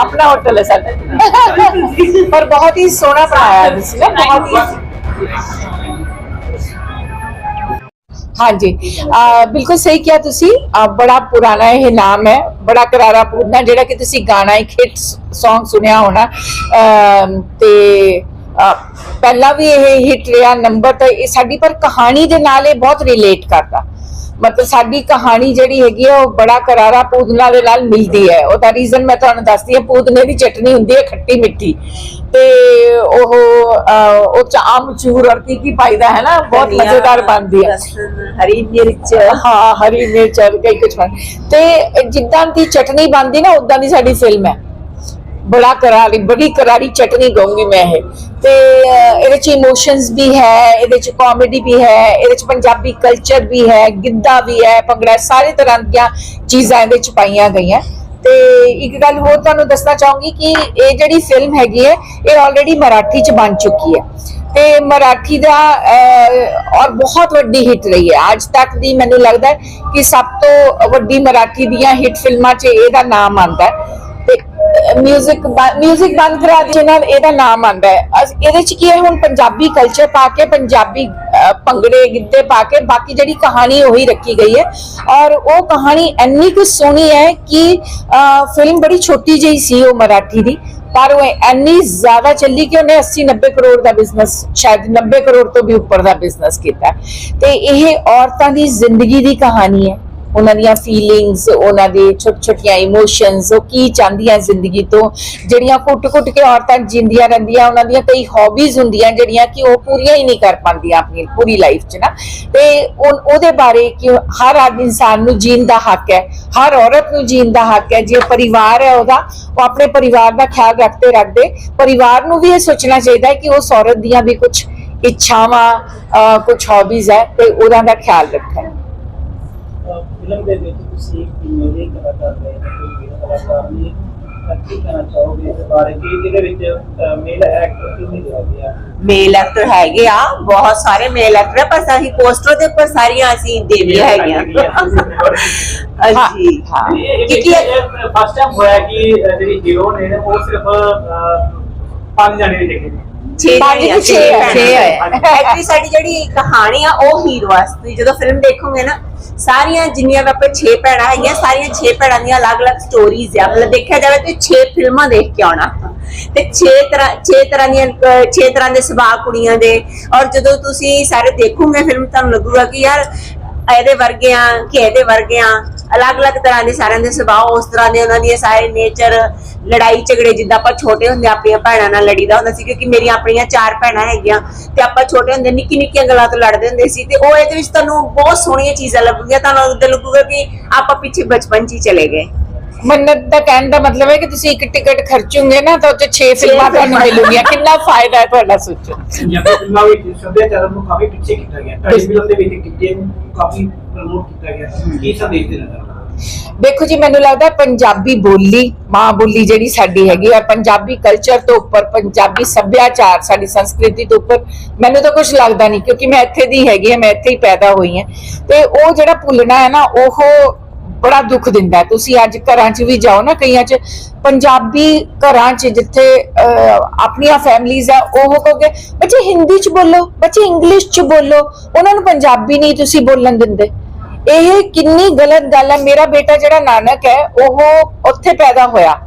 ਆਪਣਾ ਹੋਟਲ ਹੈ ਸਾਡਾ। ਪਰ ਬਹੁਤ ਹੀ ਸੋਹਣਾ ਬਣਾਇਆ ਹੈ ਤੁਸੀਂ ਨਾ ਬਹੁਤ ਹੀ ਹਾਂਜੀ। ਬਿਲਕੁਲ ਸਹੀ ਕਿਹਾ ਤੁਸੀਂ। ਬੜਾ ਪੁਰਾਣਾ ਇਹ ਨਾਮ ਹੈ ਬੜਾ ਕਰਾਰਾ ਪੂਰਨਾ ਜਿਹੜਾ ਕਿ ਤੁਸੀਂ ਗਾਣਾ ਇੱਕ ਹਿੱਟ Song ਸੁਣਿਆ ਹੋਣਾ। ਤੇ ਪਹਿਲਾਂ ਵੀ ਇਹ ਹਿੱਟ ਰਿਹਾ ਨੰਬਰ ਤਾਂ ਇਹ ਸਾਡੀ ਪਰ ਕਹਾਣੀ ਦੇ ਨਾਲ ਇਹ ਬਹੁਤ ਰਿਲੇਟ ਕਰਦਾ। ਮਤਲਬ ਸਾਡੀ ਕਹਾਣੀ ਜਿਹੜੀ ਹੈਗੀ ਹੈ ਉਹ ਬੜਾ ਕਰਾਰਾ ਪੂਦਨਾ ਦੇ ਨਾਲ ਮਿਲਦੀ ਹੈ। ਉਹਦਾ ਰੀਜ਼ਨ ਮੈਂ ਤੁਹਾਨੂੰ ਦੱਸਦੀ ਹਾਂ ਪੂਦਨੇ ਦੀ ਚਟਨੀ ਹੁੰਦੀ ਹੈ ਖੱਟੀ ਮਿੱਠੀ। ਤੇ ਉਹ ਉਹ ਚ ਆਮਚੂਰ ਔਰ ਕੀ ਕੀ ਪਾਈਦਾ ਹੈ ਨਾ ਬਹੁਤ ਮਜ਼ੇਦਾਰ ਬਣਦੀ ਹੈ। ਹਰੀ ਮਿਰਚ। ਹਾਂ ਹਰੀ ਮਿਰਚ ਔਰ ਕਈ ਕੁਝ ਤੇ ਜਿੱਦਾਂ ਦੀ ਚਟਨੀ ਬਣਦੀ ਨਾ ਉਦਾਂ ਦੀ ਸਾਡੀ ਫਿਲਮ ਹੈ। ਬੜਾ ਕਰਾਰੀ ਬੜੀ ਕਰਾਰੀ ਚਟਨੀ ਕਹੂੰਗੀ ਮੈਂ ਇਹ। ਤੇ ਇਹਦੇ ਚ ਇਮੋਸ਼ਨਸ ਵੀ ਹੈ, ਇਹਦੇ ਚ ਕਾਮੇਡੀ ਵੀ ਹੈ, ਇਹਦੇ ਚ ਪੰਜਾਬੀ ਕਲਚਰ ਵੀ ਹੈ, ਗਿੱਧਾ ਵੀ ਹੈ, ਭੰਗੜਾ, ਸਾਰੇ ਤਰ੍ਹਾਂ ਦੀਆਂ ਚੀਜ਼ਾਂ ਇਹਦੇ ਚ ਪਾਈਆਂ ਗਈਆਂ। ਤੇ ਇੱਕ ਗੱਲ ਹੋਰ ਤੁਹਾਨੂੰ ਦੱਸਣਾ ਚਾਹੂੰਗੀ ਕਿ ਇਹ ਜਿਹੜੀ ਫਿਲਮ ਹੈਗੀ ਹੈ, ਇਹ ਆਲਰੇਡੀ ਮਰਾਠੀ ਚ ਬਣ ਚੁੱਕੀ ਹੈ। ਤੇ ਮਰਾਠੀ ਦਾ ਔਰ ਬਹੁਤ ਵੱਡੀ ਹਿੱਟ ਰਹੀ ਹੈ। ਅੱਜ ਤੱਕ ਦੀ ਮੈਨੂੰ ਲੱਗਦਾ ਕਿ ਸਭ ਤੋਂ ਵੱਡੀ ਮਰਾਠੀ ਦੀਆਂ ਹਿੱਟ ਫਿਲਮਾਂ 'ਚ ਇਹਦਾ ਨਾਮ ਆਂਦਾ ਹੈ। ਮਿਊਜ਼ਿਕ ਮਿਊਜ਼ਿਕ ਬੰਦ ਕਰਾ ਦੇ ਨਾਲ ਇਹਦਾ ਨਾਮ ਆਂਦਾ ਹੈ। ਇਹਦੇ 'ਚ ਕੀ ਹੈ, ਹੁਣ ਪੰਜਾਬੀ ਕਲਚਰ ਪਾ ਕੇ, ਪੰਜਾਬੀ ਭੰਗੜੇ, ਗਿੱਧੇ ਪਾ ਕੇ, ਬਾਕੀ ਜਿਹੜੀ ਕਹਾਣੀ ਉਹੀ ਰੱਖੀ ਗਈ ਹੈ। ਔਰ ਉਹ ਕਹਾਣੀ ਇੰਨੀ ਕੁ ਸੋਹਣੀ ਹੈ ਕਿ ਫਿਲਮ ਬੜੀ ਛੋਟੀ ਜਿਹੀ ਸੀ ਉਹ ਮਰਾਠੀ ਦੀ, ਪਰ ਉਹ ਇੰਨੀ ਜ਼ਿਆਦਾ ਚੱਲੀ ਕਿ ਉਹਨੇ 80 90 ਕਰੋੜ ਦਾ ਬਿਜ਼ਨਸ ਸ਼ਾਇਦ 90 ਕਰੋੜ ਤੋਂ ਵੀ ਉੱਪਰ ਦਾ ਬਿਜ਼ਨਸ ਕੀਤਾ। ਤੇ ਇਹ ਔਰਤਾਂ ਦੀ ਜ਼ਿੰਦਗੀ ਦੀ ਕਹਾਣੀ ਹੈ। ਉਹਨਾਂ ਦੀਆਂ ਫੀਲਿੰਗਸ ਉਹਨਾਂ ਦੇ ਛੋਟ ਛੋਟੀਆਂ ਇਮੋਸ਼ਨਸ ਉਹ ਕੀ ਚਾਹੁੰਦੀਆਂ ਜ਼ਿੰਦਗੀ ਤੋਂ? ਜਿਹੜੀਆਂ ਕੁੱਟ-ਕੁੱਟ ਕੇ ਔਰਤਾਂ ਜਿੰਦੀਆਂ ਰਹਿੰਦੀਆਂ, ਉਹਨਾਂ ਦੀਆਂ ਕਈ ਹੌਬੀਜ਼ ਹੁੰਦੀਆਂ ਜਿਹੜੀਆਂ ਕਿ ਉਹ ਪੂਰੀਆਂ ਹੀ ਨਹੀਂ ਕਰ ਪਾਉਂਦੀਆਂ ਆਪਣੀ ਪੂਰੀ ਲਾਈਫ 'ਚ ਨਾ। ਤੇ ਉਹ- ਉਹਦੇ ਬਾਰੇ ਕਿ ਹਰ ਆਦਮੀ ਇਨਸਾਨ ਨੂੰ ਜੀਣ ਦਾ ਹੱਕ ਹੈ, ਹਰ ਔਰਤ ਨੂੰ ਜੀਣ ਦਾ ਹੱਕ ਹੈ। ਜੇ ਪਰਿਵਾਰ ਹੈ ਉਹਦਾ, ਉਹ ਆਪਣੇ ਪਰਿਵਾਰ ਦਾ ਖਿਆਲ ਰੱਖਦੇ ਰੱਖਦੇ, ਪਰਿਵਾਰ ਨੂੰ ਵੀ ਇਹ ਸੋਚਣਾ ਚਾਹੀਦਾ ਹੈ ਕਿ ਉਸ ਔਰਤ ਦੀਆਂ ਵੀ ਕੁਝ ਇੱਛਾਵਾਂ ਕੁਝ ਹੌਬੀਜ਼ ਹੈ ਤੇ ਉਹਨਾਂ ਦਾ ਖਿਆਲ ਰੱਖਣ। ਫਿਲਮ ਦੇ ਵਿੱਚ ਤੁਸੀਂ ਇੱਕ ਫੀਮੇਲ ਕਲਾਕਾਰ ਰਹੇ ਹੋ ਕੋਈ ਵੀਰ ਕਲਾਕਾਰ ਨੇ ਕੀ ਕਹਿਣਾ ਚਾਹੋਗੇ ਇਸ ਬਾਰੇ ਕਿ ਇਹਦੇ ਵਿੱਚ ਮੇਲ ਐਕਟਰ ਕਿੰਨੇ ਜ਼ਿਆਦਾ ਆ ਮੇਲ ਐਕਟਰ ਹੈਗੇ ਆ ਬਹੁਤ ਸਾਰੇ ਮੇਲ ਐਕਟਰ ਆ ਪਰ ਸਾਰੀ ਪੋਸਟਰ ਦੇ ਉੱਪਰ ਸਾਰੀਆਂ ਅਸੀਂ ਦੇਵੀਆਂ ਹੈਗੀਆਂ ਹਾਂਜੀ ਹਾਂ ਕਿਉਂਕਿ ਫਸਟ ਟਾਈਮ ਹੋਇਆ ਕਿ ਅਹ, ਜਿਹੜੀ ਹੀਰੋ ਨੇ ਉਹ ਸਿਰਫ ਅਹ, ਪੰਜ ਜਣੇ ਨੇ ਦੇਖੇ ਨੇ ਛੇ ਪੰਜ ਜਣੀਆਂ, ਤੇ ਛੇ ਹੈ, ਛੇ ਹੈ। Actually ਸਾਡੀ ਜਿਹੜੀ ਕਹਾਣੀ ਆ ਉਹ ਹੀਰੋ ਆ। ਤੁਸੀਂ ਜਦੋਂ ਫਿਲਮ ਦੇਖੋਗੇ ਨਾ ਸਾਰੀਆਂ ਜਿੰਨੀਆਂ ਵੀ ਆਪਾਂ 6 ਭੈਣਾਂ ਹੈਗੀਆਂ ਸਾਰੀਆਂ 6 ਭੈਣਾਂ ਦੀਆਂ ਅਲੱਗ-ਅਲੱਗ ਸਟੋਰੀਜ਼ ਆ। ਮਤਲਬ ਦੇਖਿਆ ਜਾਵੇ ਤੇ 6 ਫਿਲਮਾਂ ਦੇਖ ਕੇ ਆਉਣਾ। ਤੇ 6 ਤਰ੍ਹਾਂ 6 ਤਰ੍ਹਾਂ ਦੀਆਂ 6 ਤਰ੍ਹਾਂ ਦੇ ਸੁਭਾਅ ਕੁੜੀਆਂ ਦੇ। ਔਰ ਜਦੋਂ ਤੁਸੀਂ ਸਾਰੇ ਦੇਖੋਗੇ ਫਿਲਮ ਤੁਹਾਨੂੰ ਲੱਗੂਗਾ ਕਿ ਯਾਰ ਇਹਦੇ ਵਰਗੇ ਆ ਕਿ ਇਹਦੇ ਵਰਗੇ ਆ ਅਲੱਗ-ਅਲੱਗ ਤਰ੍ਹਾਂ ਦੇ ਸਾਰਿਆਂ ਦੇ ਸੁਭਾਅ ਉਸ ਤਰ੍ਹਾਂ ਦੇ ਉਹਨਾਂ ਦੀ ਸਾਰੇ ਨੇਚਰ ਲੜਾਈ ਝਗੜੇ ਜਿੱਦਾਂ ਆਪਾਂ ਛੋਟੇ ਹੁੰਦੇ ਆਪਣੀਆਂ ਭੈਣਾਂ ਨਾਲ ਲੜੀਦਾ ਹੁੰਦਾ ਸੀ ਕਿਉਂਕਿ ਮੇਰੀਆਂ ਆਪਣੀਆਂ ਚਾਰ ਭੈਣਾਂ ਹੈਗੀਆਂ ਤੇ ਆਪਾਂ ਛੋਟੇ ਹੁੰਦੇ ਨਿੱਕੀ ਨਿੱਕੀਆਂ ਗੱਲਾਂ ਤੋਂ ਲੜਦੇ ਹੁੰਦੇ ਸੀ ਤੇ ਉਹ ਇਹਦੇ ਵਿੱਚ ਤੁਹਾਨੂੰ ਬਹੁਤ ਸੋਹਣੀਆਂ ਚੀਜ਼ਾਂ ਲੱਗੂਗੀਆਂ ਤੁਹਾਨੂੰ ਉਦੋਂ ਲੱਗੂਗਾ ਕਿ ਆਪਾਂ ਪਿੱਛੇ ਬਚਪਨ 'ਚ ਹੀ ਚਲੇ ਗਏ। ਮੰਨਤ ਦਾ ਕਹਿਣ ਦਾ ਮਤਲਬ ਹੈ ਕਿ ਤੁਸੀਂ ਇੱਕ ਟਿਕਟ ਖਰਚੋਗੇ ਨਾ ਤਾਂ ਉੱਤੇ 6 ਫਿਲਮਾਂ ਤੁਹਾਨੂੰ ਮਿਲੂਗੀਆਂ। ਕਿੰਨਾ ਫਾਇਦਾ ਹੈ ਤੁਹਾਡਾ ਸੋਚੋ ਪੰਜਾਬੀ ਫਿਲਮਾਂ ਵਿੱਚ ਸੱਭਿਆਚਾਰ ਨੂੰ ਕਾਫੀ ਪਿੱਛੇ ਕੀਤਾ ਗਿਆ। ਤੁਹਾਡੀ ਫਿਲਮ ਦੇ ਵਿੱਚ ਕਿੱਤੇ ਨੂੰ ਕਾਫੀ ਪ੍ਰਮੋਟ ਕੀਤਾ ਗਿਆ ਕੀ ਸੰਦੇਸ਼ ਦੇਣਾ ਚਾਹੁੰਦੇ ਦੇਖੋ ਜੀ, ਮੈਨੂੰ ਲੱਗਦਾ ਪੰਜਾਬੀ ਬੋਲੀ, ਮਾਂ ਬੋਲੀ ਜਿਹੜੀ ਸਾਡੀ ਹੈਗੀ ਹੈ ਪੰਜਾਬੀ ਕਲਚਰ ਤੋਂ ਉੱਪਰ, ਪੰਜਾਬੀ ਸੱਭਿਆਚਾਰ, ਸਾਡੀ ਸੰਸਕ੍ਰਿਤੀ ਤੋਂ ਉੱਪਰ, ਮੈਨੂੰ ਤਾਂ ਕੁਝ ਲੱਗਦਾ ਨਹੀਂ, ਕਿਉਂਕਿ ਮੈਂ ਇੱਥੇ ਦੀ ਹੈਗੀ ਹਾਂ ਮੈਂ ਇੱਥੇ ਹੀ ਪੈਦਾ ਹੋਈ ਹਾਂ ਤੇ ਉਹ ਜਿਹੜਾ ਭੁੱਲਣਾ ਹੈ ਨਾ, ਉਹ ਬੜਾ ਦੁੱਖ ਦਿੰਦਾ ਤੁਸੀਂ ਅੱਜ ਘਰਾਂ 'ਚ ਵੀ ਜਾਓ ਨਾ, ਕਈਆਂ 'ਚ ਪੰਜਾਬੀ ਘਰਾਂ 'ਚ ਜਿੱਥੇ ਆਪਣੀਆਂ ਫੈਮਲੀਆਂ ਆ, ਉਹ ਕਹੋਗੇ, ਬੱਚੇ ਹਿੰਦੀ 'ਚ ਬੋਲੋ, ਬੱਚੇ ਇੰਗਲਿਸ਼ 'ਚ ਬੋਲੋ, ਉਹਨਾਂ ਨੂੰ ਪੰਜਾਬੀ ਨਹੀਂ ਤੁਸੀਂ ਬੋਲਣ ਦਿੰਦੇ। ਇਹ ਕਿੰਨੀ ਗਲਤ ਗੱਲ ਹੈ? ਮੇਰਾ ਬੇਟਾ ਜਿਹੜਾ ਨਾਨਕ ਹੈ, ਉਹ ਉੱਥੇ ਪੈਦਾ ਹੋਇਆ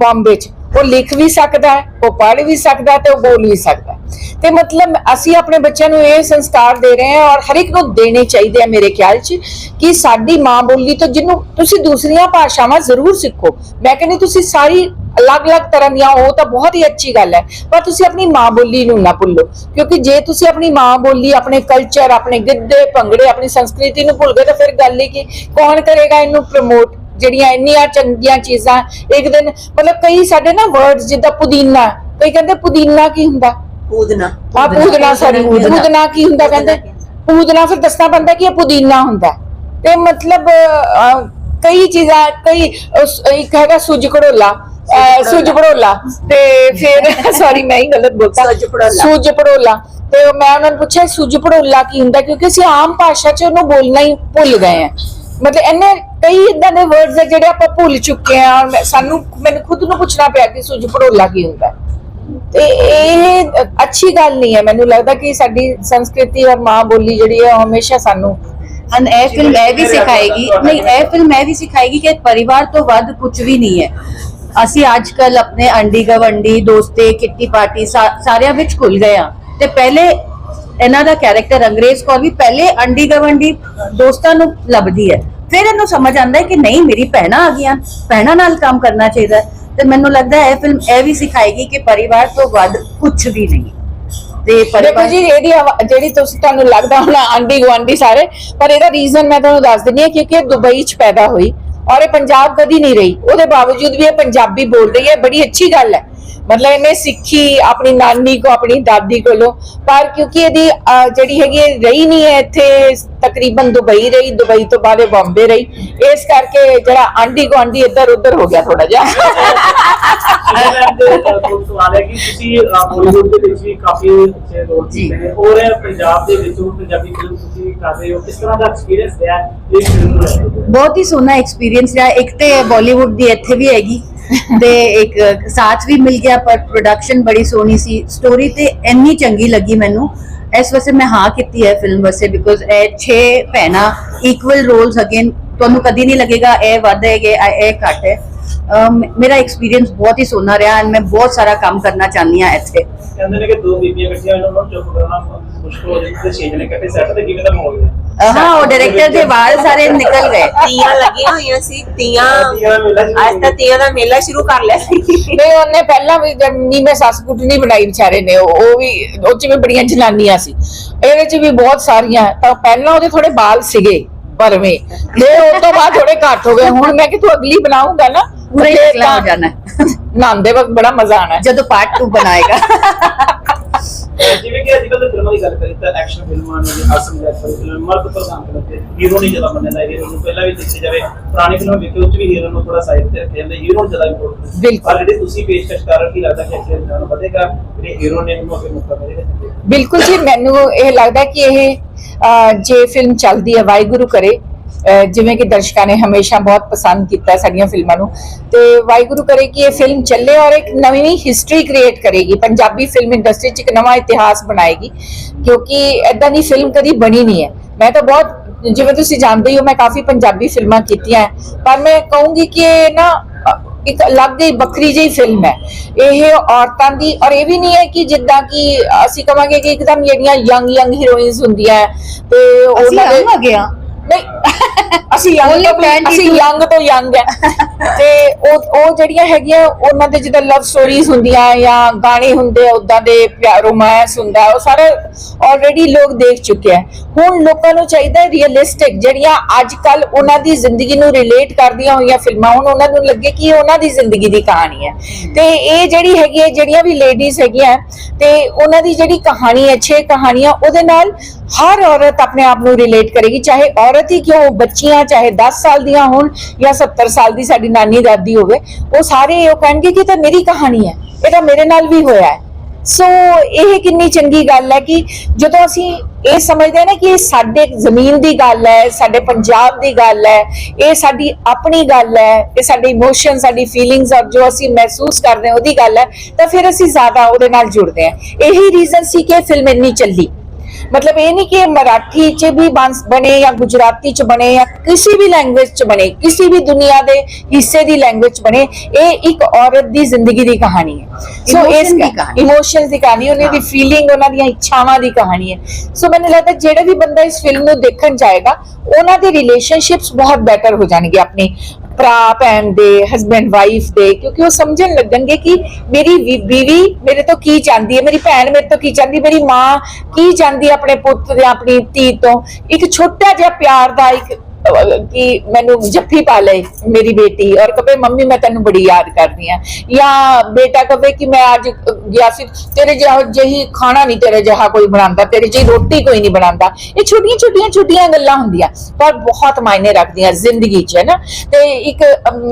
ਬੰਬੇ 'ਚ। ਉਹ ਲਿਖ ਵੀ ਸਕਦਾ ਹੈ, ਉਹ ਪੜ੍ਹ ਵੀ ਸਕਦਾ ਤੇ ਉਹ ਬੋਲ ਵੀ ਸਕਦਾ ਤੇ ਮਤਲਬ ਅਸੀਂ ਆਪਣੇ ਬੱਚਿਆਂ ਨੂੰ ਇਹ ਸੰਸਕਾਰ ਦੇ ਰਹੇ ਹਾਂ ਔਰ ਹਰ ਇੱਕ ਨੂੰ ਦੇਣੇ ਚਾਹੀਦੇ ਆ ਮੇਰੇ ਖਿਆਲ 'ਚ ਕਿ ਸਾਡੀ ਮਾਂ ਬੋਲੀ ਤੋਂ ਜਿਹਨੂੰ ਤੁਸੀਂ ਦੂਸਰੀਆਂ ਭਾਸ਼ਾਵਾਂ ਜ਼ਰੂਰ ਸਿੱਖੋ। ਮੈਂ ਕਹਿੰਦੀ, ਤੁਸੀਂ ਸਾਰੀ ਅਲੱਗ-ਅਲੱਗ ਤਰ੍ਹਾਂ ਦੀਆਂ ਉਹ ਤਾਂ ਬਹੁਤ ਹੀ ਅੱਛੀ ਗੱਲ ਹੈ। ਪਰ ਤੁਸੀਂ ਆਪਣੀ ਮਾਂ ਬੋਲੀ ਨੂੰ ਨਾ ਭੁੱਲੋ ਕਿਉਂਕਿ ਜੇ ਤੁਸੀਂ ਆਪਣੀ ਮਾਂ ਬੋਲੀ ਆਪਣੇ ਕਲਚਰ ਆਪਣੇ ਗਿੱਧੇ ਭੰਗੜੇ ਆਪਣੀ ਸੰਸਕ੍ਰਿਤੀ ਨੂੰ ਭੁੱਲ ਗਏ ਤਾਂ ਫਿਰ ਗੱਲ ਹੀ ਕੀ? ਕੌਣ ਕਰੇਗਾ ਇਹਨੂੰ ਪ੍ਰਮੋਟ ਜਿਹੜੀਆਂ ਇੰਨੀਆਂ ਚੰਗੀਆਂ ਚੀਜ਼ਾਂ ਇੱਕ ਦਿਨ ਮਤਲਬ ਕਈ ਸਾਡੇ ਨਾ ਵਰਡਸ ਜਿੱਦਾਂ ਪੁਦੀਨਾ ਕਈ ਕਹਿੰਦੇ ਪੁਦੀਨਾ ਕੀ ਹੁੰਦਾ? ਪੂਦਨਾ। ਆ ਪੂਦਨਾ ਸੌਰੀ ਪੂਦਨਾ ਕੀ ਹੁੰਦਾ ਕਹਿੰਦੇ? ਪੂਦਨਾ ਫਿਰ ਦੱਸਣਾ ਪੈਂਦਾ ਕਿ ਇਹ ਪੁਦੀਨਾ ਹੁੰਦਾ। ਤੇ ਮਤਲਬ ਕਈ ਚੀਜ਼ਾਂ ਕਈ ਇੱਕ ਹੈਗਾ ਸੁੱਜ ਘੜੋਲਾ ਸੁੱਜ ਭੜੋਲਾ। ਤੇ ਫਿਰ ਸੌਰੀ ਮੈਂ ਹੀ ਗਲਤ ਬੋਲਤਾ। ਸੁੱਜ ਭੜੋਲਾ। ਤੇ ਮੈਂ ਉਹਨਾਂ ਨੂੰ ਪੁੱਛਿਆ ਸੁੱਜ ਭੜੋਲਾ ਕੀ ਹੁੰਦਾ? ਕਿਉਂਕਿ ਅਸੀਂ ਆਮ ਭਾਸ਼ਾ 'ਚ ਉਹਨੂੰ ਬੋਲਣਾ ਹੀ ਭੁੱਲ ਗਏ ਆ ਮਤਲਬ ਇਹਨੇ ਕਈ ਇਦਾਂ ਦੇ ਵਰਡਸ ਹੈ ਜਿਹੜੇ ਆਪਾਂ ਭੁੱਲ ਚੁੱਕੇ ਆ ਔਰ ਸਾਨੂੰ ਮੈਨੂੰ ਖੁਦ ਨੂੰ ਪੁੱਛਣਾ ਪਿਆ ਕਿ ਸੁੱਜ ਭੜੋਲਾ ਕੀ ਹੁੰਦਾ। ਤੇ ਇਹ ਅੱਛੀ ਗੱਲ ਨਹੀਂ ਹੈ। ਮੈਨੂੰ ਲੱਗਦਾ ਕਿ ਸਾਡੀ ਸੰਸਕ੍ਰਿਤੀ ਔਰ ਮਾਂ ਬੋਲੀ ਜਿਹੜੀ ਹੈ ਉਹ ਹਮੇਸ਼ਾ ਸਾਨੂੰ ਹਨ ਇਹ ਫਿਲਮ ਇਹ ਵੀ ਸਿਖਾਏਗੀ। ਨਹੀਂ ਇਹ ਫਿਲਮ ਇਹ ਵੀ ਸਿਖਾਏਗੀ ਕਿ ਪਰਿਵਾਰ ਤੋਂ ਵੱਧ ਕੁਝ ਵੀ ਨਹੀਂ ਹੈ। ਅਸੀਂ ਅੱਜ ਕੱਲ ਆਪਣੇ ਅੰਡੀ ਗਵੰਡੀ ਦੋਸਤੇ, ਕਿੱਟੀ ਪਾਰਟੀ ਸਾ- ਸਾਰਿਆਂ ਵਿੱਚ ਖੁੱਲ ਗਏ ਆ ਤੇ ਪਹਿਲੇ ਇਹਨਾਂ ਦਾ ਕੈਰੈਕਟਰ ਅੰਗਰੇਜ਼ ਕੌਰ ਵੀ ਪਹਿਲੇ ਅੰਡੀ ਗਵੰਡੀ ਦੋਸਤਾਂ ਨੂੰ ਲੱਭਦੀ ਹੈ। ਫਿਰ ਇਹਨੂੰ ਸਮਝ ਆਉਂਦਾ ਹੈ ਕਿ ਨਹੀਂ, ਮੇਰੀ ਭੈਣਾਂ ਆ ਗਈਆਂ, ਭੈਣਾਂ ਨਾਲ ਕੰਮ ਕਰਨਾ ਚਾਹੀਦਾ ਤੇ ਮੈਨੂੰ ਲੱਗਦਾ ਹੈ ਇਹ ਫਿਲਮ ਇਹ ਵੀ ਸਿਖਾਏਗੀ ਕਿ ਪਰਿਵਾਰ ਤੋਂ ਵੱਧ ਕੁਝ ਵੀ ਨਹੀਂ। ਤੇ ਪਰਿਵਾਰ ਜੀ, ਇਹਦੀ ਜਿਹੜੀ ਤੁਸੀਂ ਤੁਹਾਨੂੰ ਲੱਗਦਾ ਹੋਣਾ ਆਂਡੀ ਗਵਾਂਡੀ ਸਾਰੇ, ਪਰ ਇਹਦਾ ਰੀਜ਼ਨ ਮੈਂ ਤੁਹਾਨੂੰ ਦੱਸ ਦਿੰਦੀ ਹਾਂ ਕਿਉਂਕਿ ਇਹ ਦੁਬਈ 'ਚ ਪੈਦਾ ਹੋਈ। ਔਰ ਇਹ ਪੰਜਾਬ ਕਦੀ ਨਹੀਂ ਰਹੀ। ਉਹਦੇ ਬਾਵਜੂਦ ਵੀ ਇਹ ਪੰਜਾਬੀ ਬੋਲ ਰਹੀ ਹੈ ਬੜੀ ਅੱਛੀ ਗੱਲ ਹੈ। ਮਤਲਬ ਇਹਨੇ ਸਿੱਖੀ ਆਪਣੀ ਨਾਨੀ ਕੋ ਆਪਣੀ ਦਾਦੀ ਕੋਲੋਂ ਪਰ ਕਿਉਂਕਿ ਇਹਦੀ ਅਹ, ਜਿਹੜੀ ਹੈਗੀ ਹੈ, ਰਹੀ ਨਹੀਂ ਹੈ ਇੱਥੇ ਤਕਰੀਬਨ ਦੁਬਈ ਰਹੀ ਦੁਬਈ ਤੋਂ ਬਾਅਦ ਬੰਬੇ ਰਹੀ। ਇਸ ਕਰਕੇ ਜਿਹੜਾ ਆਂਡੀ ਗਵਾਂਡੀ ਇੱਧਰ ਉੱਧਰ ਹੋ ਗਿਆ ਥੋੜਾ ਜਿਹਾ। ਸ਼ਿਵਮ ਦੇ ਕੋਲ ਸਵਾਲ ਹੈ ਕਿ ਤੁਸੀਂ ਬਾਲੀਵੁੱਡ ਦੇ ਵਿੱਚ ਵੀ ਕਾਫੀ ਅੱਛੇ ਰੋਲ ਜੀ। ਕੀਤੇ ਨੇ ਔਰ ਪੰਜਾਬ ਦੇ ਵਿੱਚ ਹੁਣ ਪੰਜਾਬੀ ਫਿਲਮ ਤੁਸੀਂ ਕਰ ਰਹੇ ਹੋ ਕਿਸ ਤਰ੍ਹਾਂ ਦਾ ਐਕਸਪੀਰੀਅੰਸ ਰਿਹਾ ਇਸ ਫਿਲਮ ਨੂੰ ਲੈ ਕੇ ਬਹੁਤ ਹੀ ਸੋਹਣਾ ਐਕਸਪੀਰੀਅੰਸ ਰਿਹਾ। ਇੱਕ ਤੇ ਬਾਲੀਵੁੱਡ ਦੀ ਇੱਥੇ ਵੀ ਹੈਗੀ ਤੇ ਇੱਕ ਸਾਥ ਵੀ ਮਿਲ ਗਿਆ ਪਰ ਪ੍ਰੋਡਕਸ਼ਨ ਬੜੀ ਸੋਹਣੀ ਸੀ। ਸਟੋਰੀ ਤੇ ਇੰਨੀ ਚੰਗੀ ਲੱਗੀ ਮੈਨੂੰ। ਇਸ ਵਾਸਤੇ ਮੈਂ ਹਾਂ ਕੀਤੀ ਹੈ ਫਿਲਮ ਵਾਸਤੇ ਬਿਕੋਜ਼ ਇਹ ਛੇ ਭੈਣਾਂ ਇਕੁਅਲ ਰੋਲਸ ਅਗੇਨ ਤੁਹਾਨੂੰ ਕਦੀ ਨਹੀਂ ਲੱਗੇਗਾ, ਇਹ ਵੱਧ ਹੈ ਕਿ ਇਹ ਘੱਟ ਹੈ। ਮੇਰਾ ਐਕਸਪੀਰੀਅੰਸ ਬਹੁਤ ਹੀ ਸੋਹਣਾ ਰਿਹਾ ਐਂਡ ਮੈਂ ਬਹੁਤ ਸਾਰਾ ਕੰਮ ਕਰਨਾ ਚਾਹੁੰਦੀ ਹਾਂ ਇੱਥੇ। ਕਹਿੰਦੇ ਨੇ ਕਿ ਦੋ ਬੀਬੀਆਂ ਇਕੱਠੀਆਂ ਉਹਨਾਂ ਨੂੰ ਚੁੱਪ ਕਰਾਉਣਾ ਮੁਸ਼ਕਲ ਹੋ ਜਾਂਦਾ ਤੇ ਛੇ ਜਣੇ ਇਕੱਠੇ ਸੈੱਟ ਤੇ ਕਿਵੇਂ ਦਾ ਮਾਹੌਲ ਹੈ? ਉਹ ਡਾਇਰੈਕਟਰ ਦੇ ਵਾਲ ਸਾਰੇ ਨਿਕਲ ਗਏ। ਤੀਆਂ ਲੱਗੀਆਂ ਹੋਈਆਂ ਸੀ ਤੀਆਂ। ਤੀਆਂ ਦਾ ਮੇਲਾ ਸ਼ੁਰੂ ਅੱਜ ਤਾਂ ਤੀਆਂ ਦਾ ਮੇਲਾ ਸ਼ੁਰੂ ਕਰ ਲਿਆ ਸੀ। ਨਹੀਂ ਉਹਨੇ ਪਹਿਲਾਂ ਵੀ ਜੰਨੀ ਮੈਂ ਸੱਸ ਕੁੱਟਣੀ ਬਣਾਈ ਵਿਚਾਰੇ ਨੇ ਉਹ ਵੀ ਉਹ ਚ ਵੀ ਬੜੀਆਂ ਜਨਾਨੀਆਂ ਸੀ। ਇਹਦੇ ਚ ਵੀ ਬਹੁਤ ਸਾਰੀਆਂ ਤਾਂ ਪਹਿਲਾਂ ਉਹਦੇ ਥੋੜੇ ਬਾਲ ਸੀਗੇ ਭਰਵੇਂ ਤੇ ਉਸ ਤੋਂ ਬਾਅਦ ਥੋੜੇ ਘੱਟ ਹੋ ਗਏ। ਹੁਣ ਮੈਂ ਕਿ ਤੂੰ ਅਗਲੀ ਬਣਾਉਂਗਾ ਨਾ। ਤਾਂ ਜਾਣਾ। ਹੈ। ਨਹਾਉਂਦੇ ਵਕਤ ਬੜਾ ਮਜ਼ਾ ਆਣਾ ਜਦੋਂ ਪਾਰਟ 2 ਬਣਾਏਗਾ। ਅਹ ਜਿਵੇਂ ਕਿ ਅੱਜ ਕੱਲ੍ਹ ਦੇ ਫਿਲਮਾਂ ਦੀ ਗੱਲ ਕਰੀ ਤਾਂ ਐਕਸ਼ਨ ਫਿਲਮਾਂ ਨੇ ਜਾਂ ਹਾਸਮ ਜੈਕ ਫਿਲਮ ਮਰਦ ਪ੍ਰਧਾਨ ਕਰਦੇ ਹੀਰੋ ਨਹੀਂ ਜ਼ਿਆਦਾ ਮੰਨਿਆ ਜਾਂਦਾ। ਹੀਰੋ ਨੂੰ ਪਹਿਲਾਂ ਵੀ ਦੇਖੀ ਜਾਵੇ ਪੁਰਾਣੀ ਫਿਲਮਾਂ ਵਿੱਚ ਉਸ ਵੀ ਹੀਰੋ ਨੂੰ ਥੋੜਾ ਸਾਈਡ ਤੇ ਰੱਖਿਆ ਜਾਂਦਾ। ਹੀਰੋ ਨੂੰ ਜ਼ਿਆਦਾ ਇੰਪੋਰਟੈਂਟ ਬਿਲਕੁਲ। ਜਿਹੜੀ ਤੁਸੀਂ ਪੇਸ਼ਕਸ਼ ਕਰ ਰਹੇ ਹੋ ਕੀ ਲੱਗਦਾ ਕਿ ਅੱਗੇ ਜਾਣ ਵਧੇਗਾ? ਜਿਹੜੇ ਹੀਰੋ ਨੇ ਉਹਨੂੰ ਅੱਗੇ ਮੌਕਾ ਮਿਲੇਗਾ ਬਿਲਕੁਲ ਜੀ ਮੈਨੂੰ ਇਹ ਲੱਗਦਾ ਕਿ ਇਹ ਜੇ ਫਿਲਮ ਚੱਲਦੀ ਹੈ ਵਾਹਿਗੁਰੂ ਕਰੇ ਜਿਵੇਂ ਕਿ ਦਰਸ਼ਕਾਂ ਨੇ ਹਮੇਸ਼ਾ ਬਹੁਤ ਪਸੰਦ ਕੀਤਾ ਸਾਡੀਆਂ ਫਿਲਮਾਂ ਨੂੰ। ਤੇ ਵਾਹਿਗੁਰੂ ਕਰੇ ਕਿ ਇਹ ਫਿਲਮ ਚੱਲੇ ਔਰ ਇੱਕ ਨਵੀਂ ਹਿਸਟਰੀ ਕ੍ਰੀਏਟ ਕਰੇਗੀ। ਪੰਜਾਬੀ ਫਿਲਮ ਇੰਡਸਟਰੀ 'ਚ ਇੱਕ ਨਵਾਂ ਇਤਿਹਾਸ ਬਣਾਏਗੀ ਕਿਉਂਕਿ ਐਦਾਂ ਦੀ ਫਿਲਮ ਕਦੀ ਬਣੀ ਨਹੀਂ ਹੈ। ਮੈਂ ਤਾਂ ਬਹੁਤ ਜਿਵੇਂ ਤੁਸੀਂ ਜਾਣਦੇ ਹੀ ਹੋ ਮੈਂ ਕਾਫੀ ਪੰਜਾਬੀ ਫਿਲਮਾਂ ਕੀਤੀਆਂ ਪਰ ਮੈਂ ਕਹੂੰਗੀ ਕਿ ਇਹ ਨਾ ਇੱਕ ਅਲੱਗ ਹੀ ਵੱਖਰੀ ਜਿਹੀ ਫਿਲਮ ਹੈ। ਇਹ ਔਰਤਾਂ ਦੀ ਔਰ ਇਹ ਵੀ ਨਹੀਂ ਹੈ ਕਿ ਜਿੱਦਾਂ ਕਿ ਅਸੀਂ ਕਵਾਂਗੇ ਕਿ ਇੱਕਦਮ ਜਿਹੜੀਆਂ ਯੰਗ ਯੰਗ ਹੀਰੋਇਨਸ ਹੁੰਦੀਆਂ ਹੈ, ਤੇ ਉਹਨਾਂ ਦੇ ਆ ਗਿਆ ਨਹੀਂ। ਅਸੀਂ ਯੰਗ Only ਤੋਂ ਵੀ- twenty ਅਸੀਂ two. ਯੰਗ ਤੋਂ ਯੰਗ ਹੈ। ਤੇ ਉਹ ਉਹ ਜਿਹੜੀਆਂ ਹੈਗੀਆਂ ਉਹਨਾਂ ਦੇ ਜਿੱਦਾਂ ਲਵ ਸਟੋਰੀਜ਼ ਹੁੰਦੀਆਂ ਜਾਂ ਗਾਣੇ ਹੁੰਦੇ ਆ ਉਦਾਂ ਦੇ ਰੋਮਾਂਸ ਹੁੰਦਾ ਉਹ ਸਾਰੇ ਆਲਰੇਡੀ ਲੋਕ ਦੇਖ ਚੁੱਕੇ ਆ। ਹੁਣ ਲੋਕਾਂ ਨੂੰ ਚਾਹੀਦਾ ਰੀਅਲਿਸਟਿਕ ਜਿਹੜੀਆਂ ਅੱਜ ਕੱਲ ਉਹਨਾਂ ਦੀ ਜ਼ਿੰਦਗੀ ਨੂੰ ਰਿਲੇਟ ਕਰਦੀਆਂ ਹੋਈਆਂ ਫਿਲਮਾਂ ਹੁਣ ਉਹਨਾਂ ਨੂੰ ਲੱਗੇ ਕਿ ਇਹ ਉਹਨਾਂ ਦੀ ਜ਼ਿੰਦਗੀ ਦੀ ਕਹਾਣੀ ਹੈ। ਤੇ ਇਹ ਜਿਹੜੀ ਹੈਗੀ ਹੈ ਜਿਹੜੀਆਂ ਵੀ ਲੇਡੀਜ਼ ਹੈਗੀਆਂ ਤੇ ਉਹਨਾਂ ਦੀ ਜਿਹੜੀ ਕਹਾਣੀ ਹੈ ਛੇ ਕਹਾਣੀਆਂ ਉਹਦੇ ਨਾਲ ਹਰ ਔਰਤ ਆਪਣੇ ਆਪ ਨੂੰ ਰਿਲੇਟ ਕਰੇਗੀ ਚਾਹੇ ਔਰਤ ਹੀ ਕਿਉਂ ਬੱਚੀਆਂ, ਚਾਹੇ 10 ਸਾਲ ਦੀਆਂ ਹੋਣ ਜਾਂ 70 ਸਾਲ ਦੀ ਸਾਡੀ ਨਾਨੀ ਦਾਦੀ ਹੋਵੇ, ਉਹ ਸਾਰੇ ਉਹ ਕਹਿਣਗੇ ਕਿ ਇਹ ਤਾਂ ਮੇਰੀ ਕਹਾਣੀ ਹੈ, ਇਹ ਤਾਂ ਮੇਰੇ ਨਾਲ ਵੀ ਹੋਇਆ ਹੈ। ਸੋ ਇਹ ਕਿੰਨੀ ਚੰਗੀ ਗੱਲ ਹੈ ਕਿ ਜਦੋਂ ਅਸੀਂ ਇਹ ਸਮਝਦੇ ਹਾਂ ਨਾ ਕਿ ਇਹ ਸਾਡੇ ਜ਼ਮੀਨ ਦੀ ਗੱਲ ਹੈ, ਸਾਡੇ ਪੰਜਾਬ ਦੀ ਗੱਲ ਹੈ, ਇਹ ਸਾਡੀ ਆਪਣੀ ਗੱਲ ਹੈ, ਇਹ ਸਾਡੇ ਇਮੋਸ਼ਨ ਸਾਡੀ ਫੀਲਿੰਗਸ ਔਰ ਜੋ ਅਸੀਂ ਮਹਿਸੂਸ ਕਰਦੇ ਹਾਂ ਉਹਦੀ ਗੱਲ ਹੈ, ਤਾਂ ਫਿਰ ਅਸੀਂ ਜ਼ਿਆਦਾ ਉਹਦੇ ਨਾਲ ਜੁੜਦੇ ਹਾਂ। ਇਹੀ ਰੀਜ਼ਨ ਸੀ ਕਿ ਫਿਲਮ ਇੰਨੀ ਚੱਲੀ। ਮਤਲਬ ਇਹ ਨਹੀਂ ਕਿ ਮਰਾਠੀ ਚ ਵੀ ਬਣ- ਜਾਂ ਗੁਜਰਾਤੀ ਚ ਬਣੇ ਜਾਂ ਕਿਸੇ ਵੀ ਲੈਂਗੁਏਜ ਚ ਬਣੇ ਕਿਸੇ ਵੀ ਦੁਨੀਆ ਦੇ ਹਿੱਸੇ ਦੀ ਲੈਂਗੁਏਜ ਚ ਬਣੇ ਇਹ ਇੱਕ ਔਰਤ ਦੀ ਜ਼ਿੰਦਗੀ ਦੀ ਕਹਾਣੀ ਹੈ ਸੋ ਇਸ। ਇਮੋਸ਼ਨਸ ਦੀ ਕਹਾਣੀ ਉਹਨਾਂ ਦੀ। ਫੀਲਿੰਗ ਉਹਨਾਂ ਦੀਆਂ ਇੱਛਾਵਾਂ ਦੀ ਕਹਾਣੀ ਹੈ ਸੋ ਮੈਨੂੰ ਲੱਗਦਾ ਜਿਹੜਾ ਵੀ ਬੰਦਾ ਇਸ ਫਿਲਮ ਨੂੰ ਦੇਖਣ ਜਾਏਗਾ ਉਹਨਾਂ ਦੇ ਰਿਲੇਸ਼ਨਸ਼ਿਪਸ ਬਹੁਤ ਬੈਟਰ ਹੋ ਜਾਣਗੇ ਆਪਣੇ ਭਰਾ, ਭੈਣ ਦੇ ਹਸਬੈਂਡ ਵਾਈਫ ਦੇ, ਕਿਉਂਕਿ ਉਹ ਸਮਝਣ ਲੱਗਣਗੇ ਕਿ ਮੇਰੀ ਵੀ- ਬੀਵੀ ਮੇਰੇ ਤੋਂ ਕੀ ਚਾਹੁੰਦੀ ਹੈ? ਮੇਰੀ ਭੈਣ ਮੇਰੇ ਤੋਂ ਕੀ ਚਾਹੁੰਦੀ? ਮੇਰੀ ਮਾਂ ਕੀ ਚਾਹੁੰਦੀ ਆਪਣੇ ਪੁੱਤ ਜਾਂ ਆਪਣੀ ਧੀ ਤੋਂ? ਇੱਕ ਛੋਟਾ ਜਿਹਾ ਪਿਆਰ ਦਾ ਇੱਕ ਕਿ ਮੈਨੂੰ ਜੱਫੀ ਪਾ ਲੈ ਮੇਰੀ ਬੇਟੀ ਔਰ ਕਹੇ ਮੰਮੀ, ਮੈਂ ਤੈਨੂੰ ਬੜੀ ਯਾਦ ਕਰਦੀ ਆ ਜਾਂ ਬੇਟਾ ਕਹੇ ਕਿ ਮੈਂ ਅੱਜ ਗਿਆ ਸੀ ਤੇਰੇ ਜਿਹਾ ਜਿਹੀ ਖਾਣਾ ਨਹੀਂ ਤੇਰੇ ਜਿਹਾ ਕੋਈ ਬਣਾਉਂਦਾ, ਤੇਰੇ ਜਿਹੀ ਰੋਟੀ ਕੋਈ ਨਹੀਂ ਬਣਾਉਂਦਾ। ਇਹ ਛੋਟੀਆਂ ਛੋਟੀਆਂ ਛੋਟੀਆਂ ਗੱਲਾਂ ਹੁੰਦੀਆਂ, ਪਰ ਬਹੁਤ ਮਾਇਨੇ ਰੱਖਦੀਆਂ ਜ਼ਿੰਦਗੀ 'ਚ, ਹੈ ਨਾ? ਤੇ ਇੱਕ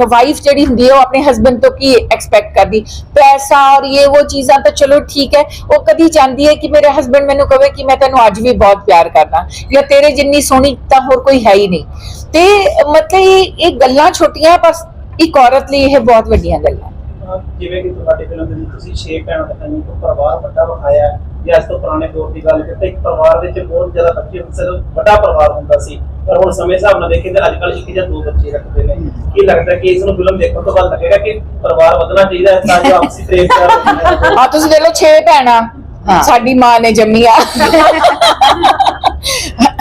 ਵਾਈਫ ਜਿਹੜੀ ਹੁੰਦੀ ਹੈ, ਉਹ ਆਪਣੇ ਹਸਬੰਡ ਤੋਂ ਕੀ ਐਕਸਪੈਕਟ ਕਰਦੀ? ਪੈਸਾ ਔਰ ਇਹ ਉਹ ਚੀਜ਼ਾਂ ਤਾਂ ਚਲੋ ਠੀਕ ਹੈ, ਉਹ ਕਦੀ ਚਾਹੁੰਦੀ ਹੈ ਕਿ ਮੇਰੇ ਹਸਬੰਡ ਮੈਨੂੰ ਕਹੇ ਕਿ ਮੈਂ ਤੈਨੂੰ ਅੱਜ ਵੀ ਬਹੁਤ ਪਿਆਰ ਕਰਦਾ। ਜਾਂ ਤੇਰੇ ਜਿੰਨੀ ਸੋਹਣੀ ਤਾਂ ਹੋਰ ਕੋਈ ਹੈ ਹੀ ਨਹੀਂ। ਤੇ ਮਤਲਬ ਇਹ ਇਹ ਗੱਲਾਂ ਛੋਟੀਆਂ ਪਰ ਇੱਕ ਔਰਤ ਲਈ ਇਹ ਬਹੁਤ ਵੱਡੀਆਂ ਗੱਲਾਂ ਜਿਵੇਂ ਕਿ ਤੁਹਾਡੀ ਫਿਲਮ ਦੇ ਵਿੱਚ ਤੁਸੀਂ ਛੇ ਭੈਣਾਂ ਦਾ ਇੱਕ ਪਰਿਵਾਰ ਵੱਡਾ ਵਿਖਾਇਆ ਹੈ। ਜੇ ਅੱਜ ਤੋਂ ਪੁਰਾਣੇ ਦੌਰ ਦੀ ਗੱਲ ਕਰੀਏ ਤਾਂ ਇੱਕ ਪਰਿਵਾਰ ਵਿੱਚ ਬਹੁਤ ਜ਼ਿਆਦਾ ਬੱਚੇ ਹੁੰਦੇ ਸੀ ਵੱਡਾ ਪਰਿਵਾਰ ਹੁੰਦਾ ਸੀ ਪਰ ਹੁਣ ਸਮੇਂ ਹਿਸਾਬ ਨਾਲ ਦੇਖੀਏ ਤਾਂ ਅੱਜ ਕੱਲ੍ਹ ਇੱਕ ਜਾਂ ਦੋ ਬੱਚੇ ਰੱਖਦੇ ਨੇ ਕੀ ਲੱਗਦਾ ਕਿ ਇਸ ਨੂੰ ਫਿਲਮ ਦੇਖਣ ਤੋਂ ਬਾਅਦ ਲੱਗੇਗਾ ਕਿ ਪਰਿਵਾਰ ਵਧਣਾ ਚਾਹੀਦਾ ਹੈ ਤਾਂ ਜੋ ਆਪਸੀ ਪ੍ਰੇਮ ਪਿਆਰ। ਆ ਤੁਸੀਂ ਦੇਖ ਲਓ 6 ਭੈਣਾਂ ਹਾਂ। ਸਾਡੀ ਮਾਂ ਨੇ ਜੰਮੀਆਂ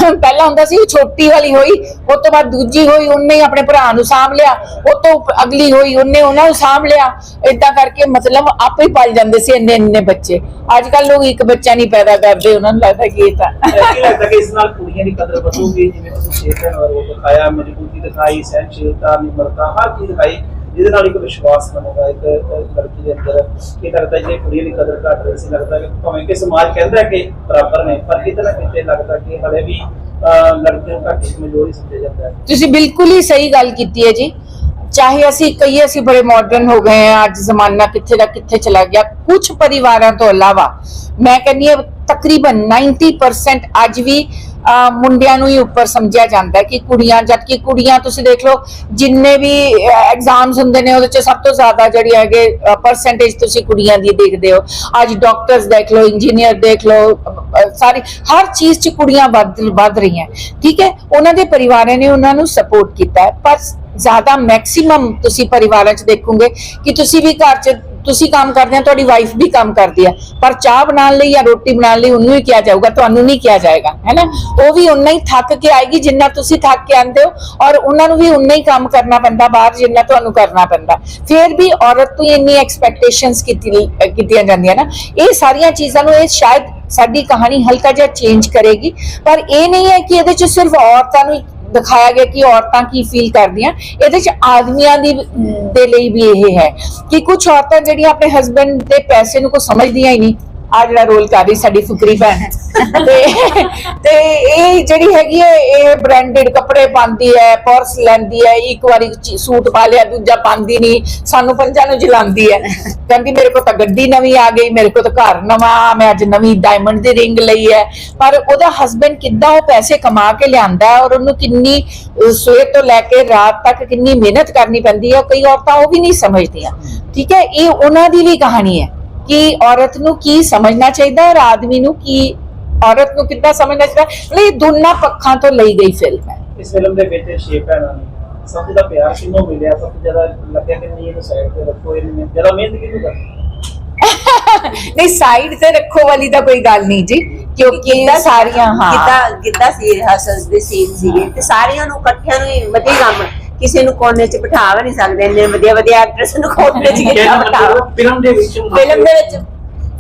ਪਹਿਲਾਂ ਹੁੰਦਾ ਸੀ ਛੋਟੀ ਵਾਲੀ ਹੋਈ ਉਸ ਤੋਂ ਬਾਅਦ ਦੂਜੀ ਹੋਈ, ਉਹਨੇ ਹੀ ਆਪਣੇ ਭਰਾ ਨੂੰ ਸਾਂਭ ਲਿਆ, ਉਹ ਤੋਂ ਅਗਲੀ ਹੋਈ, ਉਹਨੇ ਉਹਨਾਂ ਨੂੰ ਸਾਂਭ ਲਿਆ। ਇਦਾਂ ਕਰਕੇ ਮਤਲਬ ਆਪੇ ਹੀ ਪਲ ਜਾਂਦੇ ਸੀ ਇੰਨੇ ਇੰਨੇ ਬੱਚੇ। ਅੱਜ ਕੱਲ ਲੋਕ ਇੱਕ ਬੱਚਾ ਨਹੀਂ ਪੈਦਾ ਕਰਦੇ, ਉਹਨਾਂ ਨੂੰ ਲੱਗਦਾ ਕਿ ਇਹ ਤਾਂ ਕੀ ਲੱਗਦਾ ਕਿ ਇਸ ਨਾਲ ਕੁੜੀਆਂ ਦੀ ਕਦਰ ਵਧੂਗੀ, ਜਿਵੇਂ ਤੁਸੀਂ ਛੇ ਭੈਣਾਂ ਦਾ ਦਿਖਾਇਆ, ਮਜ਼ਬੂਤੀ ਦਿਖਾਈ ਸਹਿਨਸ਼ੀਲਤਾ ਨਿਮਰਤਾ, ਹਰ ਚੀਜ਼ ਦਿਖਾਈ। ਜਿਹਦੇ ਨਾਲ ਇੱਕ ਵਿਸ਼ਵਾਸ ਬਣੇਗਾ ਇੱਕ ਅਹ, ਲੜਕੀ ਦੇ ਅੰਦਰ ਕੀ ਲੱਗਦਾ ਜੇ ਕੁੜੀਆਂ ਦੀ ਕਦਰ ਘਟ ਰਹੀ ਸੀ ਲੱਗਦਾ ਕਿ ਭਾਵੇਂ ਕਿ ਸਮਾਜ ਕਹਿੰਦਾ ਕਿ ਬਰਾਬਰ ਨੇ ਪਰ ਕਿਤੇ ਨਾ ਕਿਤੇ ਲੱਗਦਾ ਕਿ ਹਲੇ ਵੀ ਅਹ, ਲੜਕੀਆਂ ਨੂੰ ਘੱਟ ਕਮਜ਼ੋਰੀ ਸਮਝਿਆ ਜਾਂਦਾ ਹੈ ਤੁਸੀਂ ਬਿਲਕੁਲ ਹੀ ਸਹੀ ਗੱਲ ਕੀਤੀ ਹੈ ਜੀ ਚਾਹੇ ਅਸੀਂ ਕਹੀਏ ਅਸੀਂ ਬੜੇ ਮਾਡਰਨ ਹੋ ਗਏ ਹਾਂ ਅੱਜ ਜ਼ਮਾਨਾ ਕਿੱਥੇ ਦਾ ਕਿੱਥੇ ਚਲਾ ਗਿਆ ਕੁਝ ਪਰਿਵਾਰਾਂ ਤੋਂ ਇਲਾਵਾ ਮੈਂ ਕਹਿੰਦੀ ਹਾਂ ਤਕਰੀਬਨ 90% ਅੱਜ ਵੀ ਮੁੰਡਿਆਂ ਨੂੰ ਹੀ ਉੱਪਰ ਸਮਝਿਆ ਜਾਂਦਾ ਹੈ ਕਿ ਕੁੜੀਆਂ ਜਦ ਕਿ ਕੁੜੀਆਂ ਤੁਸੀਂ ਦੇਖ ਲਓ ਜਿੰਨੇ ਵੀ ਐਗਜ਼ਾਮਸ ਹੁੰਦੇ ਨੇ ਉਹਦੇ ਚ ਸਭ ਤੋਂ ਜ਼ਿਆਦਾ ਜਿਹੜੀ ਹੈਗੇ ਪਰਸੈਂਟੇਜ ਤੁਸੀਂ ਕੁੜੀਆਂ ਦੀ ਦੇਖਦੇ ਹੋ। ਅੱਜ ਡਾਕਟਰਸ ਦੇਖ ਲਓ ਇੰਜੀਨੀਅਰ ਦੇਖ ਲਓ ਅਹ, ਸਾਰੀ ਹਰ ਚੀਜ਼ ਚ ਕੁੜੀਆਂ ਵੱਧ ਵੱਧ ਰਹੀਆਂ ਠੀਕ ਹੈ? ਉਹਨਾਂ ਦੇ ਪਰਿਵਾਰਾਂ ਨੇ ਉਹਨਾਂ ਨੂੰ ਸਪੋਰਟ ਕੀਤਾ ਹੈ ਪਰ ਜ਼ਿਆਦਾ ਮੈਕਸਿਮਮ ਤੁਸੀਂ ਪਰਿਵਾਰਾਂ 'ਚ ਦੇਖੋਗੇ ਕਿ ਤੁਸੀਂ ਵੀ ਘਰ 'ਚ ਤੁਸੀਂ ਕੰਮ ਕਰਦੇ ਆ ਤੁਹਾਡੀ ਵਾਈਫ ਵੀ ਕੰਮ ਕਰਦੀ ਆ ਪਰ ਚਾਹ ਬਣਾਉਣ ਲਈ ਜਾਂ ਰੋਟੀ ਬਣਾਉਣ ਲਈ ਉਹਨੂੰ ਹੀ ਕਿਹਾ ਜਾਊਗਾ, ਤੁਹਾਨੂੰ ਨਹੀਂ ਕਿਹਾ ਜਾਏਗਾ ਹੈਨਾ ਉਹ ਵੀ ਉਨਾ ਹੀ ਥੱਕ ਕੇ ਆਏਗੀ ਜਿੰਨਾ ਤੁਸੀਂ ਥੱਕ ਕੇ ਆਉਂਦੇ ਹੋ ਔਰ ਉਹਨਾਂ ਨੂੰ ਵੀ ਉਨਾ ਹੀ ਕੰਮ ਕਰਨਾ ਪੈਂਦਾ, ਬਾਹਰ ਜਿੰਨਾ ਤੁਹਾਨੂੰ ਕਰਨਾ ਪੈਂਦਾ। ਫਿਰ ਵੀ ਔਰਤ ਤੋਂ ਹੀ ਇੰਨੀ ਐਕਸਪੈਕਟੇਸ਼ਨਸ ਕੀਤੀਆਂ ਜਾਂਦੀਆਂ ਨਾ। ਇਹ ਸਾਰੀਆਂ ਚੀਜ਼ਾਂ ਨੂੰ ਇਹ ਸ਼ਾਇਦ ਸਾਡੀ ਕਹਾਣੀ ਹਲਕਾ ਜਿਹਾ ਚੇਂਜ ਕਰੇਗੀ। ਪਰ ਇਹ ਨਹੀਂ ਹੈ ਕਿ ਇਹਦੇ 'ਚ ਸਿਰਫ ਔਰਤਾਂ ਨੂੰ ਦਿਖਾਇਆ ਗਿਆ ਕਿ ਔਰਤਾਂ ਕੀ ਫੀਲ ਕਰਦੀਆਂ। ਇਹਦੇ ਚ ਆਦਮੀਆਂ ਦੀ ਦੇ ਲਈ ਵੀ ਇਹ ਹੈ ਕਿ ਕੁਝ ਔਰਤਾਂ ਜਿਹੜੀਆਂ ਆਪਣੇ ਹਸਬੰਡ ਦੇ ਪੈਸੇ ਨੂੰ ਕੋ ਸਮਝਦੀਆਂ ਹੀ ਨਹੀਂ। ਆ ਜਿਹੜਾ ਰੋਲ ਕਰ ਰਹੀ ਸਾਡੀ ਫੁਕਰੀ ਭੈਣ। ਤੇ ਤੇ ਇਹ ਜਿਹੜੀ ਹੈਗੀ ਹੈ, ਇਹ ਬ੍ਰਾਂਡਡ ਕੱਪੜੇ ਪਾਉਂਦੀ ਹੈ ਪਰਸ ਲੈਂਦੀ ਹੈ, ਇੱਕ ਵਾਰੀ ਸੂਟ ਪਾ ਲਿਆ, ਦੂਜਾ ਪਾਉਂਦੀ ਨਹੀਂ, ਸਾਨੂੰ ਪੰਜਾਂ ਨੂੰ ਜਲਾਉਂਦੀ ਹੈ। ਕਹਿੰਦੀ ਮੇਰੇ ਕੋਲ ਤਾਂ ਗੱਡੀ ਨਵੀਂ ਆ ਗਈ, ਮੇਰੇ ਕੋਲ ਤਾਂ ਘਰ ਨਵਾਂ, ਮੈਂ ਅੱਜ ਨਵੀਂ ਡਾਇਮੰਡ ਦੀ ਰਿੰਗ ਲਈ ਹੈ। ਪਰ ਉਹਦਾ ਹਸਬੰਡ ਕਿੱਦਾਂ ਉਹ ਪੈਸੇ ਕਮਾ ਕੇ ਲਿਆਂਦਾ ਹੈ ਔਰ ਉਹਨੂੰ ਕਿੰਨੀ ਸਵੇਰ ਤੋਂ ਲੈ ਕੇ ਰਾਤ ਤੱਕ ਕਿੰਨੀ ਮਿਹਨਤ ਕਰਨੀ ਪੈਂਦੀ ਹੈ, ਕਈ ਔਰਤਾਂ ਉਹ ਵੀ ਨਹੀਂ ਸਮਝਦੀਆਂ। ਠੀਕ ਹੈ, ਇਹ ਉਹਨਾਂ ਦੀ ਵੀ ਕਹਾਣੀ ਹੈ। ਕਿ ਔਰਤ ਨੂੰ ਕੀ ਸਮਝਣਾ ਚਾਹੀਦਾ ਔਰ ਆਦਮੀ ਨੂੰ ਕੀ ਔਰਤ ਨੂੰ ਕਿੱਦਾਂ ਸਮਝਣਾ ਚਾਹੀਦਾ? ਮਤਲਬ ਇਹ ਦੋਨਾਂ ਪੱਖਾਂ ਤੋਂ ਲਈ ਗਈ ਫਿਲਮ ਹੈ। ਇਸ ਫਿਲਮ ਦੇ ਵਿੱਚ ਛੇ ਭੈਣਾਂ ਨੇ। ਸਭ ਤੋਂ ਜ਼ਿਆਦਾ ਪਿਆਰ ਕਿਹਨੂੰ ਮਿਲਿਆ ਸਭ ਤੋਂ ਜ਼ਿਆਦਾ ਲੱਗਿਆ ਕਿ ਨਹੀਂ ਇਹਨੂੰ ਸਾਈਡ ਤੇ ਰੱਖੋ ਇਹਨੂੰ ਜ਼ਿਆਦਾ ਮਿਹਨਤ ਕਿਹਨੂੰ ਕਰਨੀ? ਨਹੀਂ ਸਾਈਡ ਤੇ ਰੱਖੋ ਵਾਲੀ ਤਾਂ ਕੋਈ ਗੱਲ ਨਹੀਂ ਜੀ ਕਿਉਂਕਿ ਸਾਰੀਆਂ ਹਾਂ। ਕਿੱਦਾਂ ਕਿੱਦਾਂ ਸੀ ਰਿਹਰਸਲਸ ਦੇ ਸੀਨ ਸੀਗੇ ਤੇ ਸਾਰਿਆਂ ਨੂੰ ਇਕੱਠਿਆਂ ਨੂੰ ਹੀ ਵਧੀਆ ਕੰਮ ਕਿਸੇ ਨੂੰ ਕੋਨੇ 'ਚ ਬਿਠਾ ਵੀ ਨਹੀਂ ਸਕਦੇ ਇੰਨੇ ਵਧੀਆ ਵਧੀਆ ਐਕਟਰਸ ਨੂੰ ਕੋਨੇ 'ਚ ਬਿਠਾਓ ਫਿਲਮ ਦੇ ਵਿੱਚ ਫਿਲਮ ਦੇ ਵਿੱਚ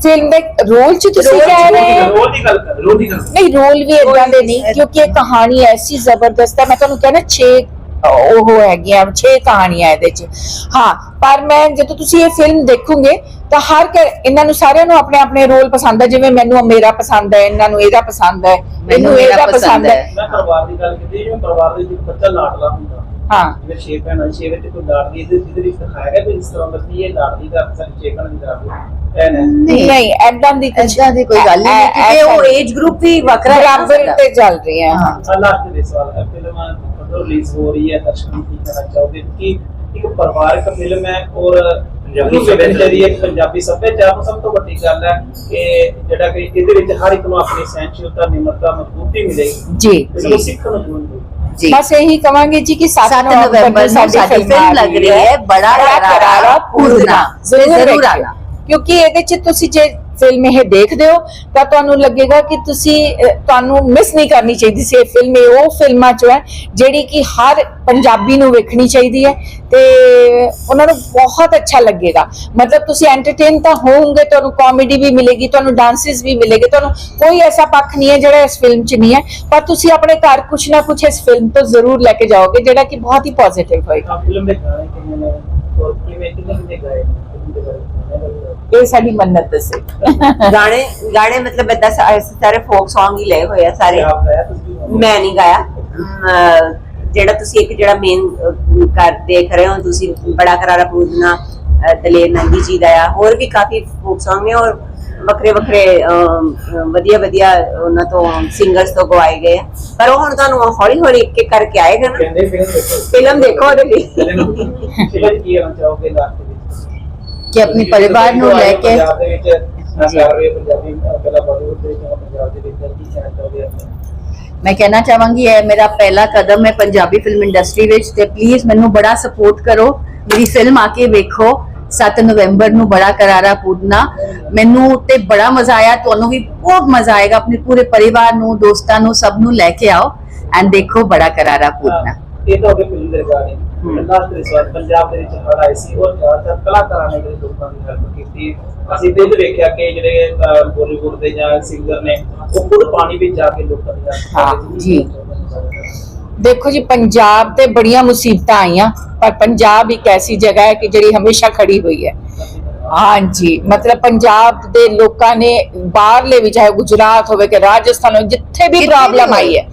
ਫਿਲਮ ਦੇ ਰੋਲ ਚ ਤੁਸੀਂ ਕਹਿ ਰਹੇ ਹੋ ਰੋਲ ਦੀ ਗੱਲ ਕਰ ਰੋਲ ਦੀ ਗੱਲ। ਨਹੀਂ ਰੋਲ ਵੀ ਇਦਾਂ ਦੇ ਨਹੀਂ। ਕਿਉਂਕਿ ਇਹ ਕਹਾਣੀ ਐਸੀ ਜ਼ਬਰਦਸਤ ਹੈ ਮੈਂ ਤੁਹਾਨੂੰ ਕਹਿੰਦਾ 6 ਉਹ ਹੈਗੀਆਂ 6 ਕਹਾਣੀਆਂ ਇਹਦੇ ਚ ਹਾਂ ਪਰ ਮੈਂ ਜਦੋਂ ਤੁਸੀਂ ਇਹ ਫਿਲਮ ਦੇਖੋਗੇ ਤਾਂ ਹਰ ਕ- ਇਹਨਾਂ ਨੂੰ ਸਾਰਿਆਂ ਨੂੰ ਆਪਣੇ ਆਪਣੇ ਰੋਲ ਪਸੰਦ ਹੈ ਜਿਵੇਂ ਮੈਨੂੰ ਮੇਰਾ ਪਸੰਦ ਹੈ ਇਹਨਾਂ ਨੂੰ ਇਹਦਾ ਪਸੰਦ ਹੈ ਮੈਨੂੰ ਇਹਨੂੰ ਇਹਦਾ ਪਸੰਦ ਹੈ। ਮੈਂ ਪਰਿਵਾਰ ਦੀ ਗੱਲ ਕੀਤੀ ਜਿਵੇਂ ਪਰਿਵਾਰ ਦੇ ਵਿੱਚ ਬੱਚਾ ਲਾਡਲਾ ਹੁੰਦਾ ਹਾਂ। ਜਿਵੇਂ ਛੇ ਭੈਣਾਂ ਛੇ ਵਿੱਚ ਕੋਈ ਲਾਡਲੀ ਇਹਦੇ ਜਿਹਦੇ ਵਿੱਚ ਦਿਖਾਇਆ ਗਿਆ ਵੀ ਇਸ ਤਰ੍ਹਾਂ ਮਤਲਬ ਇਹ ਲਾਡਲੀ ਦਾ ਸਾਡੀ ਛੇ ਭੈਣਾਂ ਦੀ ਲਾਡਲੀ ਐਨ ਨਹੀਂ। ਨਹੀਂ ਐਦਾਂ ਦੀ ਕੁਛ- ਏਦਾਂ ਦੀ ਕੋਈ ਗੱਲ ਨਹੀਂ ਹੈ, ਕਿਉਂਕਿ ਉਹ ਏਜ ਗਰੁੱਪ ਵੀ ਵੱਖਰਾ ਹੈ ਨਾ ਬਰਾਬਰ। ਤੇ ਚੱਲ ਰਹੀ ਹੈ। ਹਾਂ। ਹਾਂ ਲਾਸਟ ਦੇ ਸਵਾਲ ਹੈ। ਫਿਲਮ ਕਦੋਂ ਰਿਲੀਜ਼ ਹੋ ਰਹੀ ਹੈ ਦਰਸ਼ਕਾਂ ਕੀ ਕਹਿਣਾ ਚਾਹੋਗੇ? ਕਿ ਇੱਕ ਪਰਿਵਾਰਕ ਫਿਲਮ ਹੈ ਔਰ ਪੰਜਾਬੀ ਸੱਭਿਆਚਾਰ ਦੀ। ਇੱਕ ਪੰਜਾਬੀ ਸੱਭਿਆਚਾਰ ਨੂੰ ਸਭ ਤੋਂ ਵੱਡੀ ਗੱਲ ਹੈ ਕਿ ਜਿਹੜਾ ਕਿ ਇਹਦੇ ਵਿੱਚ ਹਰ ਇੱਕ ਨੂੰ ਆਪਣੀ ਸਹਿਨਸ਼ੀਲਤਾ ਨਿਮਰਤਾ ਮਜ਼ਬੂਤੀ ਮਿਲੇਗੀ। ਜੀ। ਸਿੱਖਣ ਨੂੰ ਜੀ ਬਸ ਇਹੀ ਕਵਾਂਗੇ ਜੀ ਕਿ 7 7 ਨਵੰਬਰ ਨੂੰ ਸਾਡੀ ਫਿਲਮ ਲੱਗ ਰਹੀ ਹੈ। ਬੜਾ ਕਰਾਰਾ ਪੂਰਨਾ। ਜ਼ਰੂਰ ਆਣਾ। ਕਿਉਂਕਿ ਇਹਦੇ ਚ ਤੁਸੀਂ ਜੇ ਫਿਲਮ ਇਹ ਦੇਖਦੇ ਹੋ ਤਾਂ ਤੁਹਾਨੂੰ ਲੱਗੇਗਾ ਕਿ ਤੁਸੀਂ ਅਹ, ਤੁਹਾਨੂੰ ਮਿਸ ਨਹੀਂ ਕਰਨੀ ਚਾਹੀਦੀ ਸੀ ਇਹ ਫਿਲਮ ਇਹ ਉਹ ਫਿਲਮਾਂ ਚੋਂ ਹੈ ਜਿਹੜੀ ਕਿ ਹਰ ਪੰਜਾਬੀ ਨੂੰ ਵੇਖਣੀ ਚਾਹੀਦੀ ਹੈ ਤੇ ਉਹਨਾਂ ਨੂੰ ਬਹੁਤ ਅੱਛਾ ਲੱਗੇਗਾ। ਮਤਲਬ ਤੁਸੀਂ ਐਂਟਰਟੇਨ ਤਾਂ ਹੋਵੋਗੇ ਤੁਹਾਨੂੰ ਕਾਮੇਡੀ ਵੀ ਮਿਲੇਗੀ ਤੁਹਾਨੂੰ ਡਾਂਸਸ ਵੀ ਮਿਲੇਗੇ ਤੁਹਾਨੂੰ ਕੋਈ ਐਸਾ ਪੱਖ ਨਹੀਂ ਹੈ ਜਿਹੜਾ ਇਸ ਫਿਲਮ 'ਚ ਨਹੀਂ ਹੈ। ਪਰ ਤੁਸੀਂ ਆਪਣੇ ਘਰ ਕੁਝ ਨਾ ਕੁਝ ਇਸ ਫਿਲਮ ਤੋਂ ਜ਼ਰੂਰ ਲੈ ਕੇ ਜਾਓਗੇ ਜਿਹੜਾ ਕਿ ਬਹੁਤ ਹੀ ਪੋਜ਼ਿਟਿਵ ਹੋਏਗਾ। ਆ ਫਿਲਮ ਦੇ ਗਾਣੇ ਕਿੰਨੇ ਨੇ? ਇਹ ਸਾਡੀ ਮੰਨਤ ਸੀ ਗਾਣੇ ਗਾਣੇ ਮਤਲਬ ਸਾ- ਸਾਰੇ ਫੋਕ Song ਹੀ ਲਏ ਹੋਏ ਆ ਸਾਰੇ? ਮੈਂ ਨਹੀਂ ਗਾਇਆ। ਜਿਹੜਾ ਤੁਸੀਂ ਇੱਕ ਜਿਹੜਾ ਮੇਨ ਕਰ ਦੇਖ ਰਹੇ ਹੋ ਤੁਸੀਂ ਬੜਾ ਕਰਾਰਾ ਪੂਜਨਾ ਦਲੇਰ ਨੰਦੀ ਜੀ ਦਾ ਆ। ਹੋਰ ਵੀ ਕਾਫੀ ਫੋਕ Song ਨੇ ਔਰ ਵੱਖਰੇ ਵੱਖਰੇ ਵਧੀਆ ਵਧੀਆ ਉਹਨਾਂ ਤੋਂ ਸਿੰਗਰਸ ਤੋਂ ਗਵਾਏ ਗਏ ਆ। ਪਰ ਉਹ ਹੁਣ ਤੁਹਾਨੂੰ ਹੌਲੀ ਹੌਲੀ ਇੱਕ ਇੱਕ ਕਰਕੇ ਆਏਗਾ ਨਾ। ਕਹਿੰਦੇ ਫਿਲਮ ਦੇਖੋ। ਫਿਲਮ ਦੇਖੋ ਉਹਦੇ ਲਈ। ਕੀ ਕਹਿਣਾ ਚਾਹੋਗੇ ਲਾਸਟ ਦੇ ਵਿੱਚ? ਕਿ ਆਪਣੇ ਪਰਿਵਾਰ ਨੂੰ ਲੈ ਕੇ ਪੰਜਾਬ ਦੇ ਵਿੱਚ ਅਹ, ਕਰ ਰਹੇ ਪੰਜਾਬੀ ਅਹ, ਪਹਿਲਾਂ ਬਾਲੀਵੁੱਡ ਦੇ ਵਿੱਚ ਪੰਜਾਬ ਦੇ ਵਿੱਚ ਕੀ ਕਹਿਣਾ ਚਾਹੋਗੇ ਆਪਣੇ? ਮੈਂ ਕਹਿਣਾ ਚਾਹਾਂਗੀ ਇਹ ਮੇਰਾ ਪਹਿਲਾ ਕਦਮ ਹੈ ਪੰਜਾਬੀ ਫਿਲਮ ਇੰਡਸਟਰੀ ਵਿੱਚ ਤੇ ਪਲੀਜ਼ ਮੈਨੂੰ ਬੜਾ ਸਪੋਰਟ ਕਰੋ। ਮੇਰੀ ਫਿਲਮ ਆ ਕੇ ਵੇਖੋ। 7 ਨਵੰਬਰ ਨੂੰ ਬੜਾ ਕਰਾਰਾ ਪੂਰਨਾ। ਮੈਨੂੰ ਤੇ ਬੜਾ ਮਜ਼ਾ ਆਇਆ ਤੁਹਾਨੂੰ ਵੀ ਬਹੁਤ ਮਜ਼ਾ ਆਏਗਾ ਆਪਣੇ ਪੂਰੇ ਪਰਿਵਾਰ ਨੂੰ ਦੋਸਤਾਂ ਨੂੰ ਸਭ ਨੂੰ ਲੈ ਕੇ ਆਓ। ਐਂਡ ਦੇਖੋ ਬੜਾ ਕਰਾਰਾ ਪੂਰਨਾ। ਇਹ ਤਾਂ ਹੋ ਗਈ ਫਿਲਮ ਦੇ ਰਿਗਾਰਡਿੰਗ। ਲਾਸਟ ਸਵਾਲ ਪੰਜਾਬ ਦੇ ਵਿੱਚ ਹੜ ਆਈ ਸੀ ਔਰ ਜ਼ਿਆਦਾਤਰ ਕਲਾਕਾਰਾਂ ਨੇ ਜਿਹੜੇ ਲੋਕਾਂ ਦੀ ਹੈਲਪ ਕੀਤੀ। ਅਸੀਂ ਤੇ ਇਹ ਵੀ ਵੇਖਿਆ ਕਿ ਜਿਹੜੇ ਬਾਲੀਵੁੱਡ ਦੇ ਜਾਂ ਸਿੰਗਰ ਨੇ ਉਹ ਖੁਦ ਪਾਣੀ ਵਿੱਚ ਜਾ ਕੇ ਲੋਕਾਂ ਦੀ help ਕਰ ਰਹੇ ਸੀ। ਜੀ। ਦੇਖੋ ਜੀ ਪੰਜਾਬ ਤੇ ਬੜੀਆਂ ਮੁਸੀਬਤਾਂ ਆਈਆਂ ਪਰ ਪੰਜਾਬ ਇੱਕ ਐਸੀ ਜਗ੍ਹਾ ਹੈ ਕਿ ਜਿਹੜੀ ਹਮੇਸ਼ਾ ਖੜੀ ਹੋਈ ਹੈ। ਹਾਂਜੀ ਮਤਲਬ ਪੰਜਾਬ ਦੇ ਲੋਕਾਂ ਨੇ ਬਾਹਰਲੇ ਵੀ ਚਾਹੇ ਗੁਜਰਾਤ ਹੋਵੇ ਕਿ ਰਾਜਸਥਾਨ ਹੋਵੇ ਜਿੱਥੇ ਵੀ ਪ੍ਰੋਬਲਮ ਆਈ ਹੈ।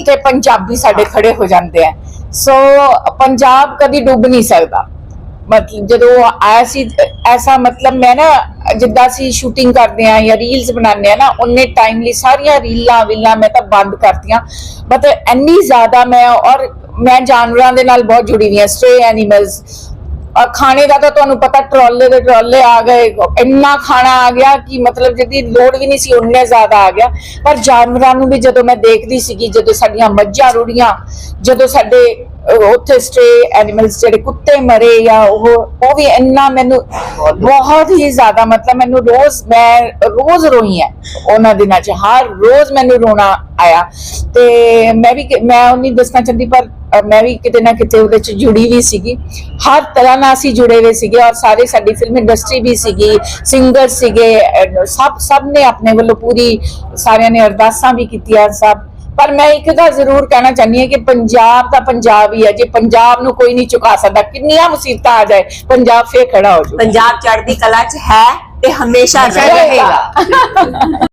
ਉੱਥੇ ਪੰਜਾਬੀ ਸਾਡੇ ਖੜੇ ਹੋ ਜਾਂਦੇ ਆ। ਸੋ ਪੰਜਾਬ ਕਦੀ ਡੁੱਬ ਨਹੀਂ ਸਕਦਾ। ਮਤਲਬ ਜਦੋਂ ਆਇਆ ਸੀ, ਐਸਾ ਮਤਲਬ ਮੈਂ ਨਾ ਜਿੱਦਾਂ ਅਸੀਂ ਸ਼ੂਟਿੰਗ ਕਰਦੇ ਆ ਜਾਂ ਰੀਲਸ ਬਣਾਉਂਦੇ ਆ ਨਾ, ਉਹਨੇ ਟਾਈਮ ਸਾਰੀਆਂ ਰੀਲਾਂ ਵੀਲਾਂ ਮੈਂ ਤਾਂ ਬੰਦ ਕਰਤੀਆਂ। ਮਤਲਬ ਇੰਨੀ ਜ਼ਿਆਦਾ ਮੈਂ ਔਰ ਮੈਂ ਜਾਨਵਰਾਂ ਦੇ ਨਾਲ ਬਹੁਤ ਜੁੜੀ ਹੋਈ ਹਾਂ ਸਟੇ ਐਨੀਮਲਸ ਔਰ ਖਾਣੇ ਦਾ ਤਾਂ ਤੁਹਾਨੂੰ ਪਤਾ ਟਰਾਲੇ ਦੇ ਟਰਾਲੇ ਆ ਗਏ, ਇੰਨਾ ਖਾਣਾ ਆ ਗਿਆ ਕਿ ਮਤਲਬ ਜਿਹਦੀ ਲੋੜ ਵੀ ਨਹੀਂ ਸੀ ਉਨੇ ਜ਼ਿਆਦਾ ਆ ਗਿਆ। ਪਰ ਜਾਨਵਰਾਂ ਨੂੰ ਵੀ ਜਦੋਂ ਮੈਂ ਦੇਖਦੀ ਸੀਗੀ, ਜਦੋਂ ਸਾਡੀਆਂ ਮੱਝਾਂ ਰੁੜੀਆਂ, ਜਦੋਂ ਸਾਡੇ ਉੱਥੇ ਸਟੇ ਐਨੀਮਲਸ ਜਿਹੜੇ ਕੁੱਤੇ ਮਰੇ ਜਾਂ ਉਹ ਉਹ ਵੀ ਇੰਨਾ ਮੈਨੂੰ ਬਹੁਤ ਹੀ ਜ਼ਿਆਦਾ ਮਤਲਬ ਮੈਨੂੰ ਰੋਜ਼, ਮੈਂ ਰੋਜ਼ ਰੋਈ ਹੈ ਉਹਨਾਂ ਦਿਨਾਂ 'ਚ। ਹਰ ਰੋਜ਼ ਮੈਨੂੰ ਰੋਣਾ ਆਇਆ। ਤੇ ਮੈਂ ਵੀ ਮੈਂ ਉਹ ਦੱਸਣਾ ਚਾਹੁੰਦੀ, ਪਰ ਮੈਂ ਵੀ ਕਿਤੇ ਨਾ ਕਿਤੇ ਉਹਦੇ 'ਚ ਜੁੜੀ ਵੀ ਸੀਗੀ। ਹਰ ਤਰ੍ਹਾਂ ਨਾਲ ਅਸੀਂ ਜੁੜੇ ਹੋਏ ਸੀਗੇ ਔਰ ਸਾਰੇ ਸਾਡੀ ਫਿਲਮ ਇੰਡਸਟਰੀ ਵੀ ਸੀਗੀ ਸਿੰਗਰ ਸੀਗੇ ਸਭ ਸਭ ਨੇ ਆਪਣੇ ਵੱਲੋਂ ਪੂਰੀ ਸਾਰਿਆਂ ਨੇ ਅਰਦਾਸਾਂ ਵੀ ਕੀਤੀਆਂ, ਸਭ ਪਰ ਮੈਂ ਇੱਕ ਗੱਲ ਜ਼ਰੂਰ ਕਹਿਣਾ ਚਾਹੁੰਦੀ ਹਾਂ ਕਿ ਪੰਜਾਬ ਤਾਂ ਪੰਜਾਬ ਹੀ ਹੈ। ਜੇ ਪੰਜਾਬ ਨੂੰ ਕੋਈ ਨਹੀਂ ਚੁਕਾ ਸਕਦਾ ਕਿੰਨੀਆਂ ਮੁਸੀਬਤਾਂ ਆ ਜਾਏ ਪੰਜਾਬ ਫੇਰ ਖੜਾ ਹੋ ਜਾਊ। ਪੰਜਾਬ ਚੜ੍ਹਦੀ ਕਲਾ 'ਚ ਹੈ ਤੇ ਹਮੇਸ਼ਾ ਰਹੇਗਾ।